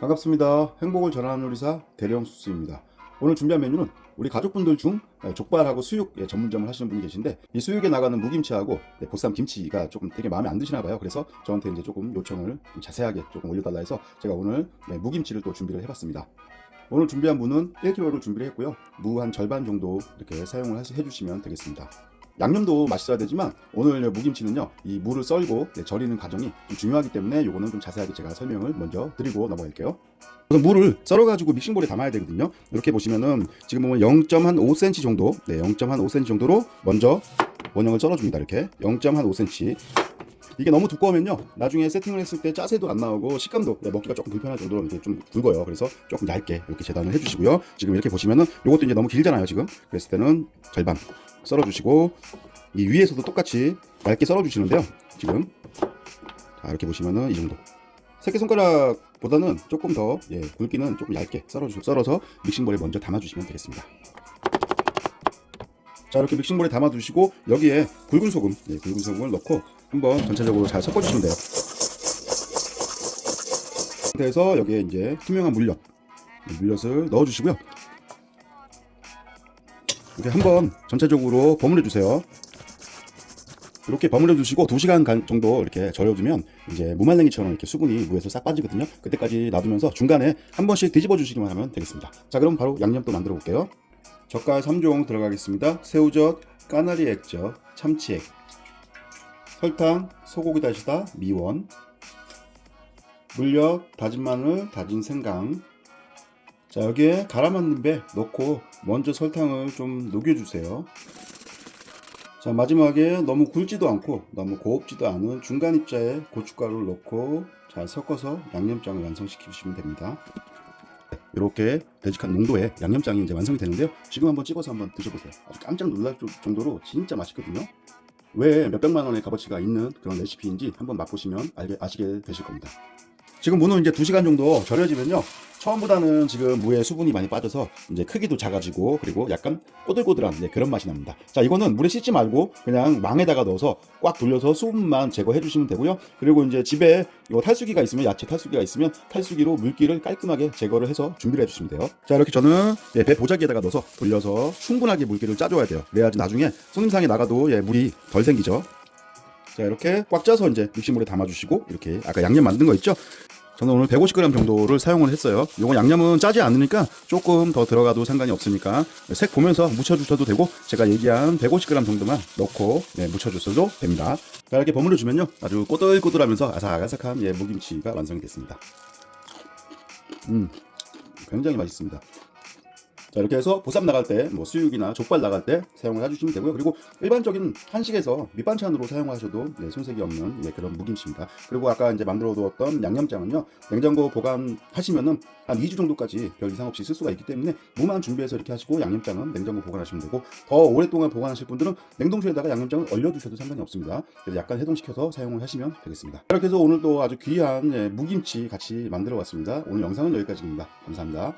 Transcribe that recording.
반갑습니다. 행복을 전하는 요리사 대령 수수입니다. 오늘 준비한 메뉴는 우리 가족분들 중 족발하고 수육 예, 전문점을 하시는 분이 계신데 이 수육에 나가는 무김치하고 네, 보쌈 김치가 조금 되게 마음에 안 드시나 봐요. 그래서 저한테 이제 조금 요청을 좀 자세하게 조금 올려달라 해서 제가 오늘 네, 무김치를 또 준비를 해봤습니다. 오늘 준비한 무는 1kg를 준비를 했고요. 무 한 절반 정도 이렇게 사용을 해주시면 되겠습니다. 양념도 맛있어야 되지만 오늘 무김치는요 이 무를 썰고 네, 절이는 과정이 좀 중요하기 때문에 요거는 좀 자세하게 제가 설명을 먼저 드리고 넘어갈게요. 우선 무를 썰어가지고 믹싱볼에 담아야 되거든요. 이렇게 보시면은 지금 보면 0.5cm 정도, 네, 0.5cm 정도로 먼저 원형을 썰어줍니다. 이렇게 0.5cm. 이게 너무 두꺼우면요, 나중에 세팅을 했을 때 짜세도 안 나오고 식감도 네, 먹기가 조금 불편할 정도로 이게 좀 굵어요. 그래서 조금 얇게 이렇게 재단을 해주시고요. 지금 이렇게 보시면은 이것도 이제 너무 길잖아요. 지금 그랬을 때는 절반 썰어주시고 이 위에서도 똑같이 얇게 썰어주시는데요. 지금 자, 이렇게 보시면은 이 정도. 새끼 손가락보다는 조금 더 예, 굵기는 조금 얇게 썰어주, 썰어서 믹싱볼에 먼저 담아주시면 되겠습니다. 자 이렇게 믹싱볼에 담아두시고 여기에 굵은 소금, 예, 굵은 소금을 넣고 한번 전체적으로 잘 섞어주시면 돼요. 상태에서 여기에 이제 투명한 물엿, 예, 물엿을 넣어주시고요. 이렇게 한번 전체적으로 버무려 주세요. 이렇게 버무려 주시고 2시간 간- 정도 이렇게 절여주면 이제 무말랭이처럼 이렇게 수분이 무에서 싹 빠지거든요. 그때까지 놔두면서 중간에 한 번씩 뒤집어 주시기만 하면 되겠습니다. 자, 그럼 바로 양념 또 만들어 볼게요. 젓갈 3종 들어가겠습니다. 새우젓, 까나리 액젓, 참치액, 설탕, 소고기 다시다, 미원, 물엿, 다진 마늘, 다진 생강. 자, 여기에 갈아 만든 배 넣고 먼저 설탕을 좀 녹여주세요. 자 마지막에 너무 굵지도 않고 너무 고급지도 않은 중간 입자에 고춧가루를 넣고 잘 섞어서 양념장을 완성시키시면 됩니다. 이렇게 되직한 농도의 양념장이 이제 완성이 되는데요. 지금 한번 찍어서 한번 드셔보세요. 아주 깜짝 놀랄 정도로 진짜 맛있거든요. 왜 몇백만 원의 값어치가 있는 그런 레시피인지 한번 맛보시면 알게, 아시게 되실 겁니다. 지금 무는 이제 2시간 정도 절여지면요. 처음보다는 지금 무에 수분이 많이 빠져서 이제 크기도 작아지고 그리고 약간 꼬들꼬들한 네, 그런 맛이 납니다. 자, 이거는 물에 씻지 말고 그냥 망에다가 넣어서 꽉 돌려서 수분만 제거해 주시면 되고요. 그리고 이제 집에 요 탈수기가 있으면 야채 탈수기가 있으면 탈수기로 물기를 깔끔하게 제거를 해서 준비를 해 주시면 돼요. 자, 이렇게 저는 예, 배 보자기에다가 넣어서 돌려서 충분하게 물기를 짜줘야 돼요. 그래야지 나중에 손님상에 나가도 예, 물이 덜 생기죠. 자 이렇게 꽉 짜서 이제 믹싱볼에 담아주시고 이렇게 아까 양념 만든 거 있죠? 저는 오늘 150g 정도를 사용을 했어요. 요거 양념은 짜지 않으니까 조금 더 들어가도 상관이 없으니까 색 보면서 묻혀주셔도 되고 제가 얘기한 150g 정도만 넣고 네, 묻혀주셔도 됩니다. 자 이렇게 버무려 주면요 아주 꼬들꼬들하면서 아삭아삭한 예, 무김치가 완성이 됐습니다. 음 굉장히 맛있습니다. 자 이렇게 해서 보쌈 나갈 때 뭐 수육이나 족발 나갈 때 사용을 해주시면 되고요. 그리고 일반적인 한식에서 밑반찬으로 사용하셔도 네, 손색이 없는 네, 그런 무김치입니다. 그리고 아까 이제 만들어 두었던 양념장은요 냉장고 보관하시면은 한 2주 정도까지 별 이상 없이 쓸 수가 있기 때문에 무만 준비해서 이렇게 하시고 양념장은 냉장고 보관하시면 되고 더 오랫동안 보관하실 분들은 냉동실에다가 양념장을 얼려두셔도 상관이 없습니다. 그래서 약간 해동시켜서 사용을 하시면 되겠습니다. 이렇게 해서 오늘도 아주 귀한 예, 무김치 같이 만들어 봤습니다. 오늘 영상은 여기까지입니다. 감사합니다